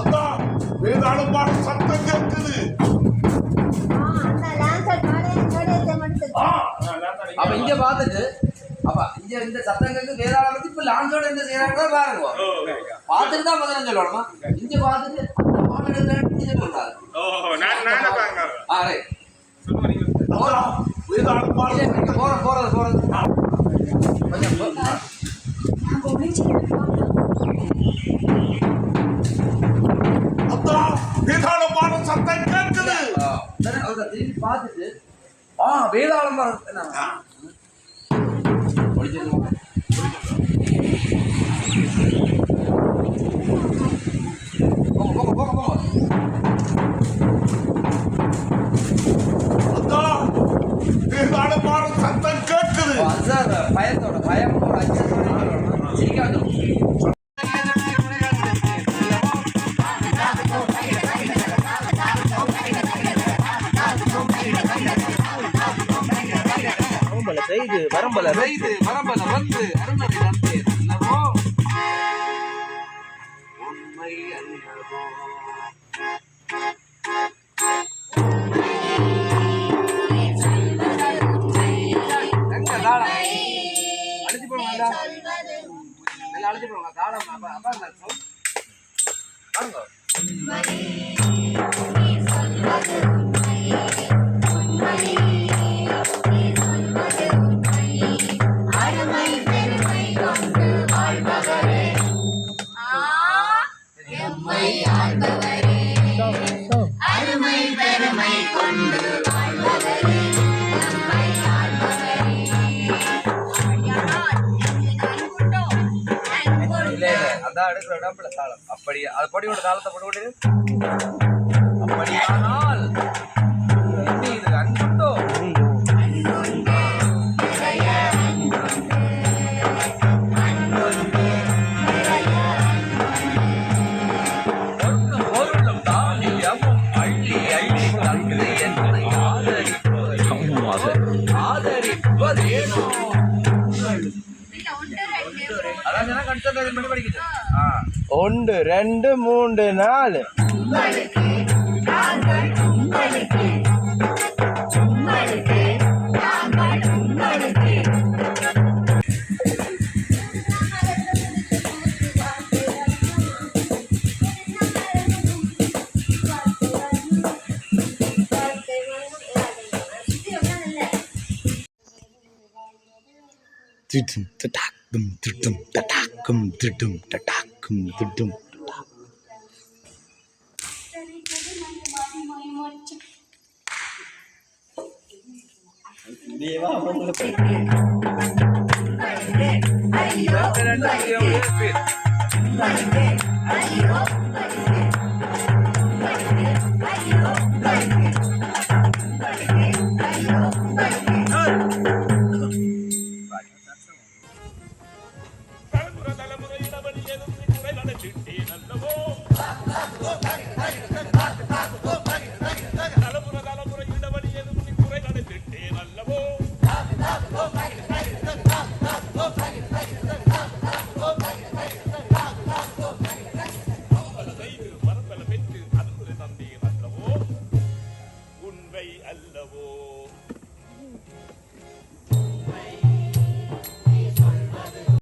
அதான் வேதாளம் பாடும் சத்தம் கேட்குது. அப்ப இங்க பார்த்துட்டு அப்ப இங்க இந்த சத்தங்களுக்கு வேதாளம் வந்து இப்ப லான்ச்சோட இந்த செய்யறாங்க பாருங்க. பார்த்துட்டு தான் முதல்ல சொல்லணுமா? இங்க பார்த்துட்டு அந்த பாட்டு போறது போறது கொஞ்சம் போ- அதான் வேதாளம் பாடும் சத்தம் கேட்குது. அவங்க திரும்பி பார்த்துட்டு ஆ வேதாளம் பாரு- என்ன? செய்து வரம்பல செய்து வரம்பல வந்து அருணரை வந்து அல்லவோ உண்மை அல்லவோ எங்க தாளம்? அழுத்தி உண்மை நல்லா நல்லா உண்மை போடுங்க தாளம் அப்ப அப்ப அந்த sound. பாருங்க இல்ல இல்ல அதான் எடுக்கிற இடம்புல தாளம். அப்படி அது படியோட தாளத்தை போட்டு அப்படியானால் ஒன்று ரெண்டு மூன்று நாலு. திட்டும் தட்டாக்கும் திட்டும் தட்டாக்கும் திட்டும் ടടാക്കും തിട്ടും ടടാക്കും തിട്ടും. അയ്യോ അയ്യോ അയ്യോ நனச்சிட்டேன் அல்லவோ